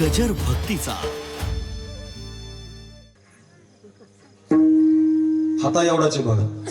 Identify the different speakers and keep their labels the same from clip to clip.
Speaker 1: गजर भक्तीचा.
Speaker 2: हाता एवढाचे बघा.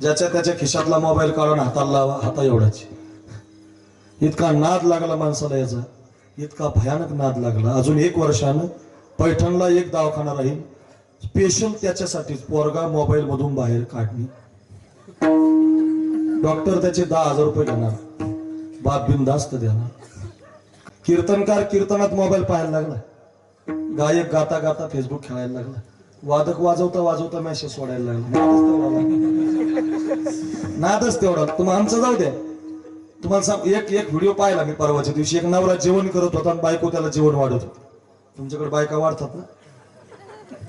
Speaker 2: ज्याच्या त्याच्या खिशातला मोबाईल काढून हाताला लावा हाता एवढाची. इतका नाद लागला माणसाला याचा. इतका भयानक नाद लागला. अजून एक वर्षानं पैठणला एक दवाखाना राहील. स्पेशल त्याच्यासाठीच पोरगा मोबाईल मधून बाहेर काढणे. डॉक्टर त्याचे दहा हजार रुपये घेणार बाप बिनधास्त देणार. कीर्तनकार कीर्तनात मोबाईल पाहायला लागला. गायक गाता गाता फेसबुक खेळायला लागला. वादक वाजवता वाजवता मेसेज सोडायला लागला. नादच तेवढा तुम्ही तुम्हाला आमचं जाऊ द्या. तुम्हाला सांग एक एक व्हिडिओ पाहिला मी परवाच्या दिवशी. एक नवरा जेवण करत होता आणि बायको त्याला जेवण वाढत होती. तुमच्याकडे बायका वाढतात ना?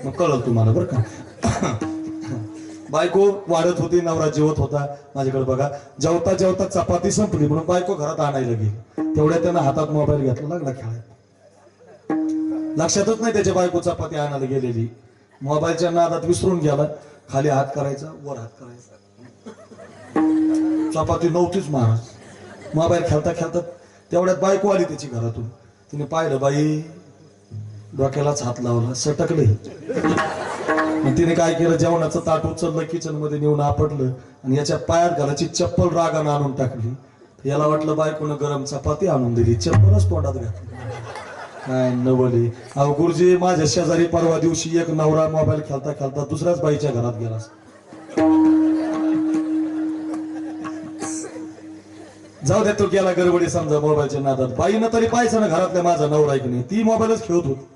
Speaker 2: मग कळलं तुम्हाला बरं का. बायको वाढत होती नवरा जेवत होता माझ्याकडे बघा. जेवता जेवता चपाती संपली म्हणून बायको घरात आणायला गेली. तेवढ्या त्यानं हातात मोबाईल घेतला लागला खेळायला. लक्षातच नाही त्याच्या बायको चपाती आणायला गेलेली. मोबाईलच्या नादात विसरून गेला. खाली हात करायचा वर हात करायचा. चपाती नव्हतीच महाराज. मोबाईल खेळता खेळता तेवढ्यात बायको आली त्याची घरातून. तिने पाहिलं बाई डोक्यालाच हात लावला सटकले. तिने काय केलं? जेवणाचं ताट उचललं किचनमध्ये नेऊन आपटलं आणि याच्या पायात घालायची चप्पल रागानं आणून टाकली. याला वाटलं बायकोनं गरम चपाती आणून दिली चप्पलच तोंडात घातली. काय नवले. अहो गुरुजी माझ्या शेजारी परवा दिवशी एक नवरा मोबाईल खेळता खेळता दुसऱ्याच बाईच्या घरात गेला. जाऊ दे तो गेला गडबडी समजा मोबाईलच्या नादात. बाईनं तरी पाहायचं ना घरातल्या माझा नवरा आहे की नाही ती मोबाईलच खेळत होती.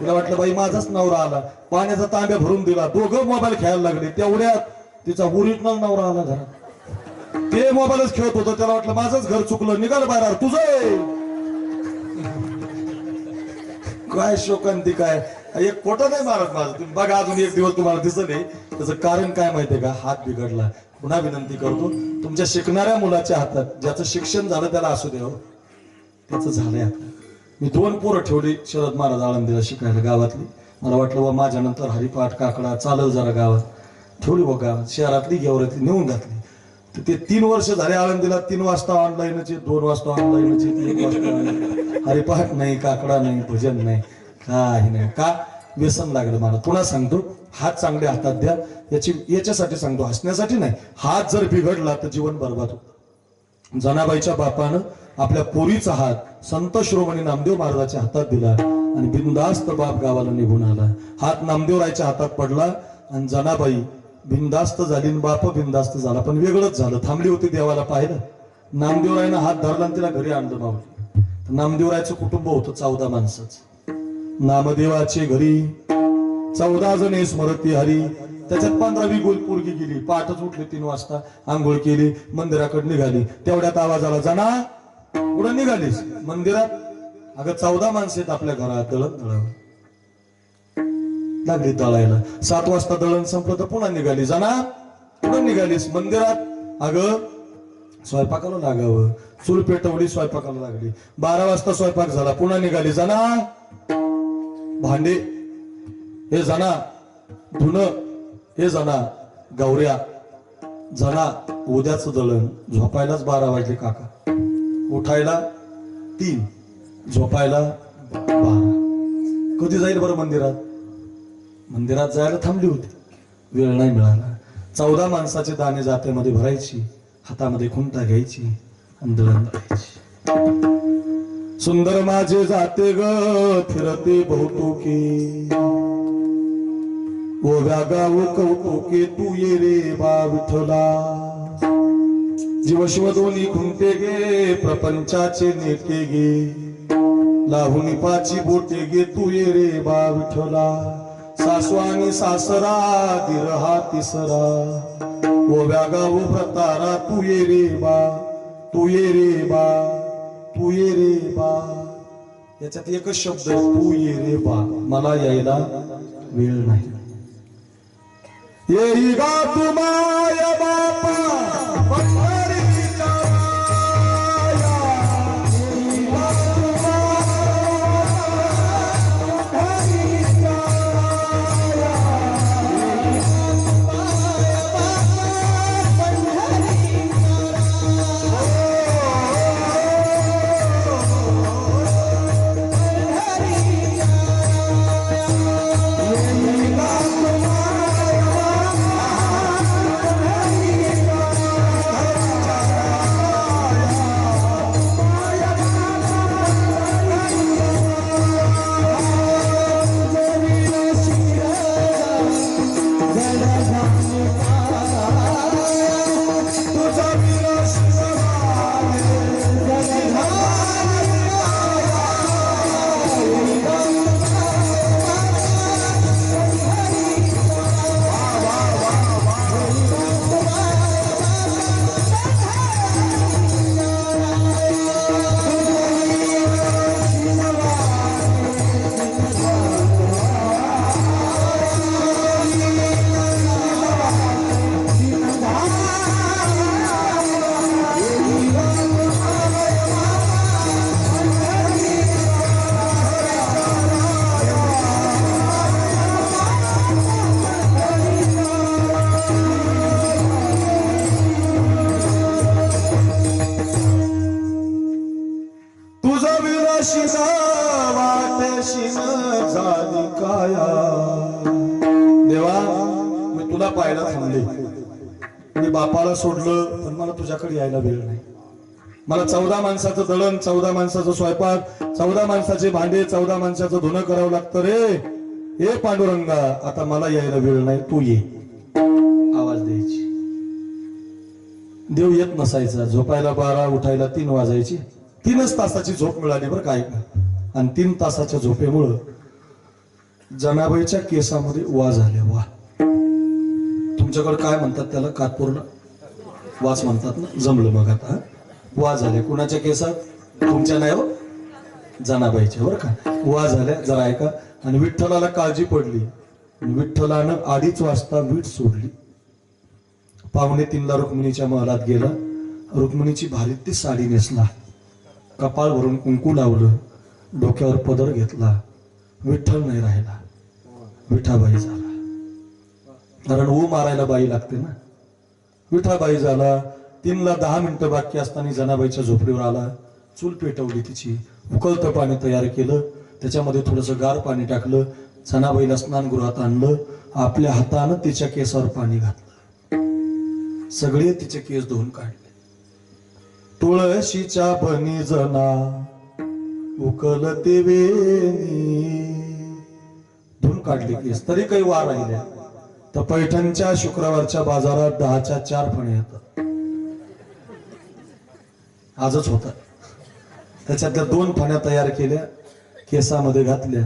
Speaker 2: तिला वाटलं बाई माझाच नवरा आला. पाण्याचा तांब्या भरून दिला. दोघं मोबाईल खेळायला लागले. तेवढ्यात तिचा ओरिजिनल नवरा आला घरात. ते मोबाईलच खेळत होतं. त्याला वाटलं माझंच घर चुकलं. निघाल बाहेर. तुझं काय शोकांती काय? एक खोटं नाही मारत माझं. तुम्ही बघा अजून एक दिवस तुम्हाला दिसत नाही त्याचं कारण काय माहितीये का? हात बिघडला. पुन्हा विनंती करतो. तुमच्या शिकणाऱ्या मुलाच्या हातात ज्याचं शिक्षण झालं त्याला असू द्या हो. त्याचं झालंय आता. मी दोन पोरं ठेवली शरद महाराज आळंदीला शिकायला गावातली. मला वाटलं बा माझ्या नंतर हरिपाठ काकडा चालल जरा गावात. ठेवली बघ गावात. शहरातली गेवरातली नेऊन घातली. तर ते तीन वर्ष झाले आळंदीला. तीन वाजता ऑनलाईनच दोन वाजता ऑनलाईनच एक वाजता हरिपाठ नाही काकडा नाही भजन नाही काही नाही. का? व्यसन लागलं मला. पुन्हा सांगतो. हात चांगले हातात द्या. याची याच्यासाठी सांगतो. हसण्यासाठी नाही. हात जर बिघडला तर जीवन बरबाद होत. जनाबाईच्या बापानं आपल्या पोरीचा हात संत श्रोमणी नामदेव महाराजाच्या हातात दिला आणि बिंदास्त बाप गावाला निघून आला. हात नामदेवरायच्या हातात पडला आणि जनाबाई बिंदास्त झाली बाप बिंदास्त झाला. पण वेगळंच झालं. थांबली होती देवाला पाहिलं नामदेवरायनं हात धरला आणि तिला घरी आणलं मावली नामदेवरायचं कुटुंब होतं चौदा माणसाचं. नामदेवाचे घरी चौदा जणे स्मरती हरी. त्याच्यात पंधरावी गोल पोरगी गेली. पाठच उठली तीन वाजता. आंघोळ केली मंदिराकडे निघाली. तेवढ्यात आवाज आला कुठं निघालीस? मंदिरात? अगं चौदा माणसं आहेत आपल्या घरात दळण दळण. लागली दळायला. सात वाजता दळण संपलं तर पुन्हा निघाली. जाना कुठं निघालीस? मंदिरात? अगं स्वयंपाकाला लागावं. चूल पेटवली स्वयंपाकाला लागली. बारा वाजता स्वयंपाक झाला. पुन्हा निघाली. जाना. भांडे. हे जना. धुन हे जना. गौऱ्या जना. उद्याच दळण. झोपायलाच बारा वाजले काका. उठायला तीन झोपायला बारा. कधी जाईल बरं मंदिरात? मंदिरात जायला थांबली होती. वेळ नाही मिळाला. चौदा माणसाचे दाणे जात्यामध्ये भरायची हातामध्ये खुंटा घ्यायची आणि दळण सुंदर माझे जाते ग फिरते बहुतोके. ओव्या गाव कौतुके तू ये रे बा विठला जीवशिव दोन्ही खुंटे गे प्रपंचाचे नेते गे. लाहुनी पाची बोटे गे तू ये रे बा विठला सासू आणि सासरा दिर हा तिसरा. ओव्या गाव भतारा तू ये रे बा. तू ये रे बा. तू ये रे बा. याच्यात एकच शब्द तू ये रे बा. मला यायला वेळ नाही. येई गा तू माय बापा. देवा मी तुला पाहायला थांबले. मी बापाला सोडलं पण मला तुझ्याकडे यायला वेळ नाही. मला चौदा माणसाचं दळण चौदा माणसाचं स्वयंपाक चौदा माणसाचे भांडे चौदा माणसाचं धुणं करावं लागतं रे. हे पांडुरंगा आता मला यायला वेळ नाही तू ये. आवाज द्यायची. देव येत नसायचा. झोपायला बारा उठायला तीन वाजायची. तीनच तासाची झोप मिळाली बरं काय का आणि तीन तासाच्या झोपेमुळं जनाबाईच्या केसामध्ये वा झाले. वा. तुमच्याकडे काय म्हणतात त्याला? कातपूरला वास म्हणतात ना? जमलं मग आता हा? वा झाले. कुणाच्या केसात? तुमच्या नाही हो. जनाबाईच्या बरं का? वा झाल्या जरा ऐका. आणि विठ्ठलाला काळजी पडली. विठ्ठलानं अडीच वाजता वीट सोडली. पाहुणे तीनला रुक्मिणीच्या महालात गेला. रुक्मिणीची भारी ती साडी नेसला. कपाळ भरून कुंकू लावलं डोक्यावर पदर घेतला. विठ्ठल नाही राहिला. विठाबाई झाला. कारण ऊ मारायला बाई लागते ना. विठाबाई झाला. तीनला दहा मिनिटं बाकी असताना जनाबाईच्या झोपडीवर आला. चूल पेटवली तिची. उकळतं पाणी तयार केलं. त्याच्यामध्ये थोडंसं गार पाणी टाकलं. जनाबाईला स्नानगृहात आणलं. आपल्या हातानं तिच्या केसावर पाणी घातलं. सगळे तिचे केस धुवून काढले. तुळशीच्या बनी जना उकलते वेणी. धुवून काढले केस तरी काही वार राहिले तर पैठणच्या शुक्रवारच्या बाजारात दहाच्या चार फणे येतात. आजच होता त्याच्यातल्या दोन फण्या तयार केल्या केसामध्ये घातल्या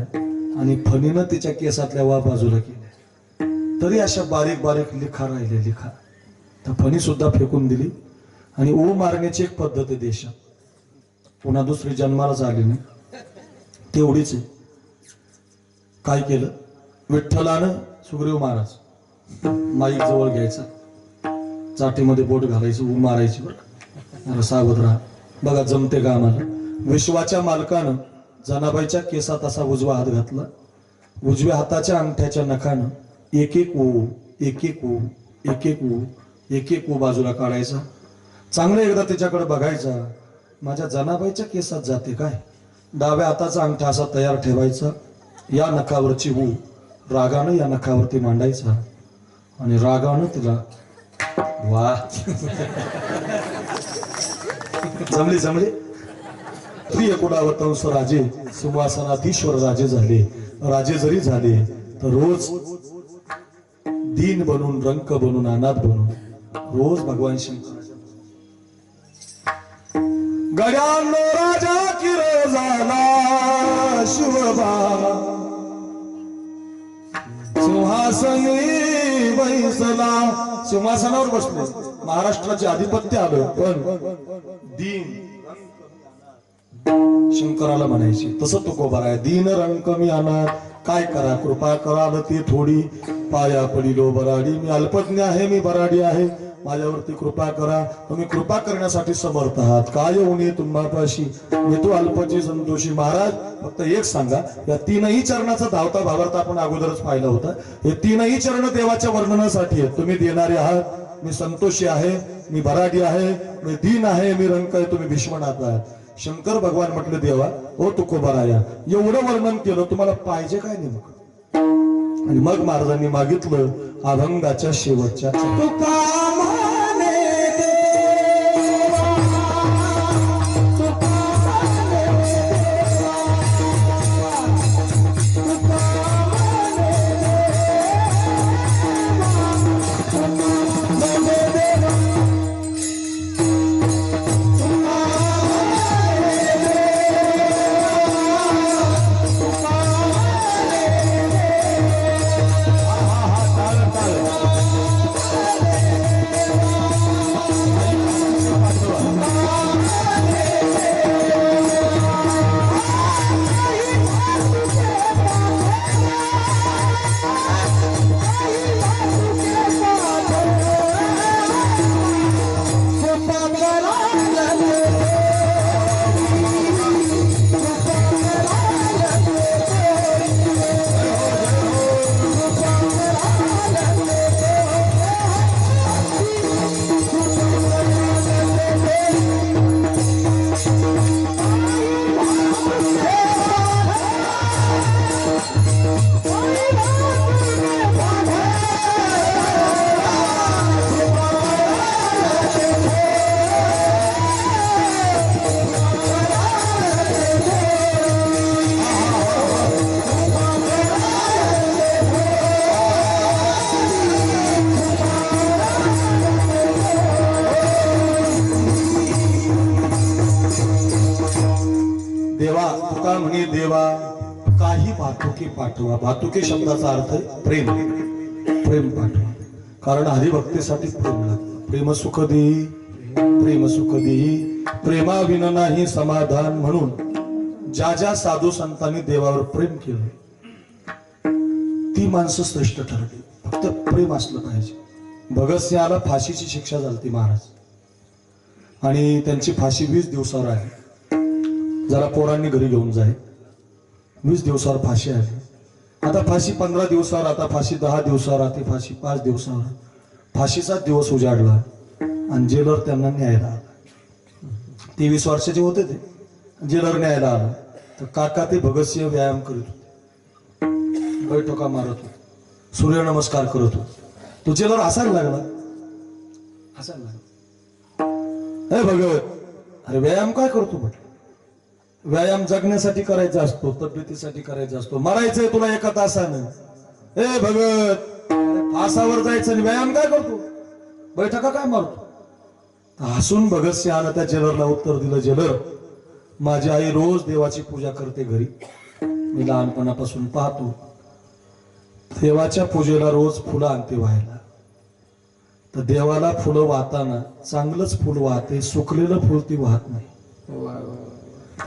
Speaker 2: आणि फणीनं तिच्या केसातल्या वा बाजूला केल्या. तरी अशा बारीक बारीक लिखा राहिल्या लिखा. तर फणी सुद्धा फेकून दिली. आणि ऊ मारण्याची एक पद्धत आहे देशात. पुन्हा दुसरी जन्मालाच आली नाही. तेवढीच आहे. काय केलं? विठ्ठलानं सुग्रीव महाराज माईक जवळ घ्यायचा. चाटीमध्ये बोट घालायचं ऊ मारायची बरं सावध राहा. बघा जमते का आम्हाला? विश्वाच्या मालकानं जनाबाईच्या केसात असा उजवा हात घातला. उजव्या हाताच्या अंगठ्याच्या नखानं एक एक ओ एक एक ओ एक एक ओ एक एक ओ बाजूला काढायचा. चांगलं एकदा तिच्याकडे बघायचा. माझ्या जनाबाईच्या केसात जाते काय? डाव्या हाताचा अंगठा असा तयार ठेवायचा. या नखावरची ऊ रागानं या नखावरती मांडायचा. आणि रागानं तिला वा. जमली जमली. प्रिय कुडावतंस राजे सुवासनाधीश्वर राजे झाले. राजे जरी झाले तर रोज दीन बनून रंक बनून अनाथ बनून रोज भगवान शंकर गड्यांनो राजा किर झाला शिवबा सिंहासनी बैसला। सिंहासनावर बसले. महाराष्ट्राचे आधिपत्य आलं. पण दीन शंकराला म्हणायचे तसं तो कोबार आहे दीन रंग मी अनाथ काय करा? कृपा कराल ती थोडी. पाया पडिलो बराडी. मी अल्पज्ञ आहे मी बराडी आहे. माझ्यावरती कृपा करा. तुम्ही कृपा करण्यासाठी समर्थ आहात. काय उणे तुम्हापाशी? येतो तो अल्पची संतोषी महाराज. फक्त एक सांगा. या तीनही चरणाचा धावता भावार्थ आपण अगोदरच पाहिला होता. हे तीनही चरण देवाच्या वर्णनासाठी आहेत. तुम्ही देणारे आहात. मी संतोषी आहे. मी भराडी आहे. मी दीन आहे. मी रंक आहे. तुम्ही भीष्मनाथ आहात. शंकर भगवान म्हटलं देवा ओ तुकोबाराया एवढं वर्णन केलं तुम्हाला पाहिजे काय नेमकं? आणि मग महाराजांनी मागितलं अभंगाच्या शेवटच्या तुका म्हणे देवा काही भातुके पाठवा. भातुके शब्दाचा अर्थ प्रेम. प्रेम पाठवा. कारण हरिभक्तीसाठी प्रेम लागतं. प्रेम सुख देई प्रेम सुख देई प्रेमाविन नाही समाधान म्हणून ज्या ज्या साधू संतांनी देवावर प्रेम केलं ती माणसं श्रेष्ठ ठरली. फक्त प्रेम असलं पाहिजे. भगतसिंहाला फाशीची शिक्षा झाली महाराज. आणि त्यांची फाशी वीस दिवसावर आहे जरा पोरांनी घरी घेऊन जाय. वीस दिवसावर फाशी आली आता फाशी पंधरा दिवसावर आता फाशी दहा दिवसावर आता फाशी पाच दिवसावर. फाशीचा दिवस उजाडला आणि जेलर त्यांना न्यायला आला. तेवीस वर्षाचे होते ते. जेलर न्यायला आला. तर काका ते भगतसिंह व्यायाम करीत होते. बैठका मारत होते. सूर्यनमस्कार करत होते. तो जेलर हसायला लागला. हसायला लागला. हे भगवत अरे व्यायाम काय करतो म्हटलं? व्यायाम जगण्यासाठी करायचा असतो तब्येतीसाठी करायचा असतो. मरायचंय तुला एका तासानं. ए भगत फासावर जायचं आणि व्यायाम काय करतो? बैठका काय मारतो? हसून भगत सिंहानं त्या जेलरला उत्तर दिलं जेलर माझी आई रोज देवाची पूजा करते घरी. मी लहानपणापासून पाहतो. देवाच्या पूजेला रोज फुलं आणते व्हायला तर देवाला फुलं वाहताना चांगलंच फुल वाहते सुकलेलं फुल ती वाहत नाही.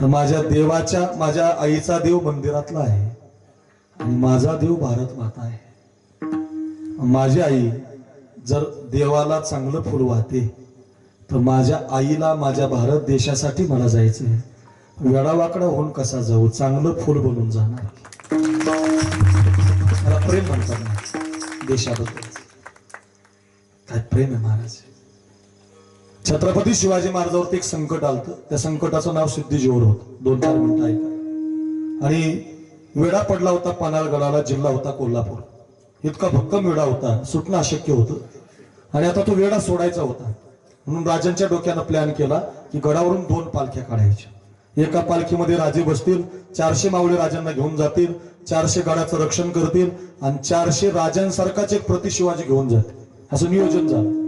Speaker 2: माझ्या देवाच्या माझ्या आईचा देव मंदिरातला आहे. आणि माझा देव भारत माता आहे. माझी आई जर देवाला चांगलं फुल वाहते तर माझ्या आईला माझ्या भारत देशासाठी मला जायचंय वेडावाकडा होऊन कसा जाऊ? चांगलं फुल बनून जाणार. मला प्रेम म्हणतात देशाबद्दल. काय प्रेम आहे महाराज? छत्रपती शिवाजी महाराजावरती एक संकट आलं त्या संकटाचं नाव सिद्धीजीवर होत. दोन चार मिनिटं ऐका. आणि वेढा पडला होता पन्हाळगडाला जिल्हा होता कोल्हापूर. इतका भक्कम वेडा होता. सुटणं अशक्य होतं. आणि आता तो वेडा सोडायचा होता. म्हणून राजांच्या डोक्यानं प्लॅन केला की गडावरून दोन पालख्या काढायच्या. एका पालखीमध्ये राजे बसतील चारशे मावळे राजांना घेऊन जातील चारशे गडाचं रक्षण करतील आणि चारशे राजांसारखाच एक प्रति शिवाजी घेऊन जातील. असं नियोजन झालं.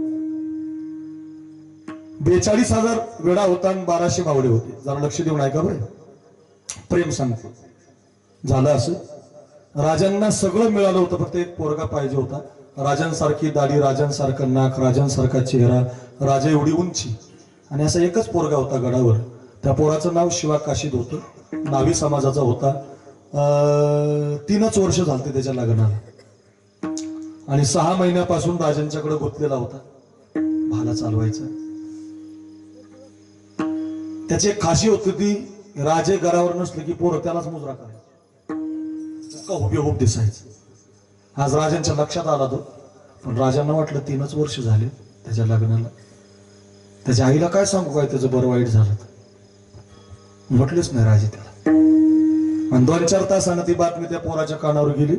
Speaker 2: बेचाळीस हजार वेळा होता आणि बाराशे बावडे होते. जरा लक्ष देऊन ऐका बरं. प्रेम सांगतो. झालं असं. राजांना सगळं मिळालं होतं फक्त एक पोरगा पाहिजे होता. राजांसारखी दाढी राजांसारखं नाक राजांसारखा चेहरा राजा एवढी उंची. आणि असा एकच पोरगा होता गडावर. त्या पोराचं नाव शिवा काशीद होतं. नावी समाजाचा होता. तीनच वर्ष झालते त्याच्या लग्नाला. आणि सहा महिन्यापासून राजांच्याकडे गुंतलेला होता. भाला चालवायचा. त्याची एक खाशी होती ती राजे घरावर नसले की पोरं त्यालाच मुजरा करायचा. हुबेहूब दिसायचं. आज राजांच्या लक्षात आला तो पण राजांना वाटलं तीनच वर्ष झाले त्याच्या लग्नाला. त्याच्या आईला काय सांगू काय त्याचं बरं वाईट झालं म्हटलेच नाही राजे त्याला. आणि दोन चार तासानं ती बातमी त्या पोराच्या कानावर गेली.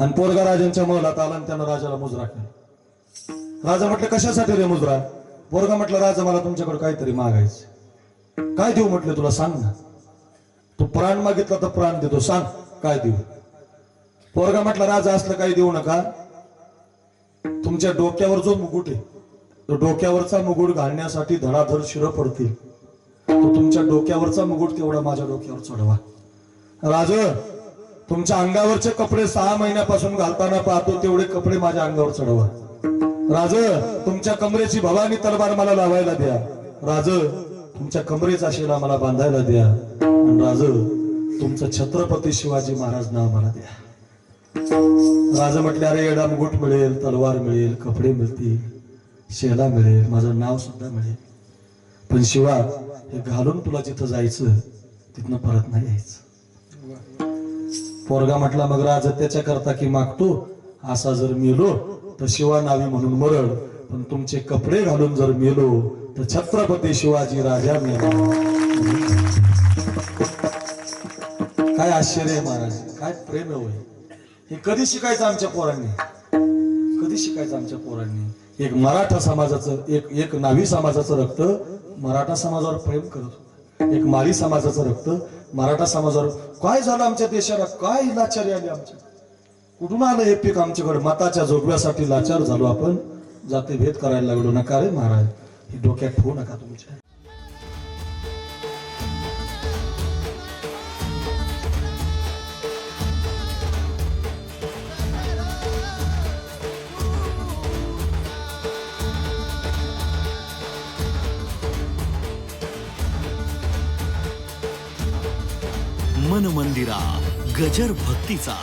Speaker 2: आणि पोरगा राजांच्या महलात आला आणि त्यानं राजाला मुजरा केला. राजा म्हटलं कशासाठी रे मुजरा? पोरगा म्हटलं राजा मला तुमच्याकडे काहीतरी मागायचं काय देऊ? म्हटलं तुला सांग ना. तू प्राण मागितला तर प्राण देतो सांग काय देऊ? पोरगा म्हटलं राजा असलं काही देऊ नका. तुमच्या डोक्यावर जो मुकुट आहे तो डोक्यावरचा मुकुट घालण्यासाठी धडाधड शिरं पडतील. तो तुमच्या डोक्यावरचा मुकुट तेवढा माझ्या डोक्यावर चढवा. राज तुमच्या अंगावरचे कपडे सहा महिन्यापासून घालताना पाहतो तेवढे कपडे माझ्या अंगावर चढवा. राज तुमच्या कमरेची भवानी तलवार मला लावायला द्या. राज तुमच्या कमरेचा शिला मला बांधायला द्या. राज तुमचं छत्रपती शिवाजी महाराज नाव मला द्या. राज म्हटले अरे एडा मुकुट मिळेल तलवार मिळेल कपडे मिळतील शेला मिळेल माझं नाव सुद्धा मिळेल. पण शिवा हे घालून तुला जिथं जायचं तिथनं परत नाही यायचं. पोरगा म्हटला मग राज त्याच्या करता की मागतो? असा जर मिलो तर शिवा नावी म्हणून मरण पण तुमचे कपडे घालून जर मेलो तर छत्रपती शिवाजी राजा मेला. काय आश्चर्य आहे महाराज काय प्रेम होय. हे कधी शिकायचं आमच्या पोरांनी? कधी शिकायचं आमच्या पोरांनी? एक मराठा समाजाचं एक एक नावी समाजाचं रक्त मराठा समाजावर प्रेम करत एक माळी समाजाचं रक्त मराठा समाजावर. काय झालं आमच्या देशाला? काय लाचारी आली आमच्या? कुठून आलं हे पीक आमच्याकडे? मताच्या जोडव्यासाठी लाचार झालो आपण. जातीभेद करायला लागलो नका रे महाराज. ही डोक्यात ठेवू नका तुमच्या.
Speaker 1: मन मंदिरा गजर भक्तीचा.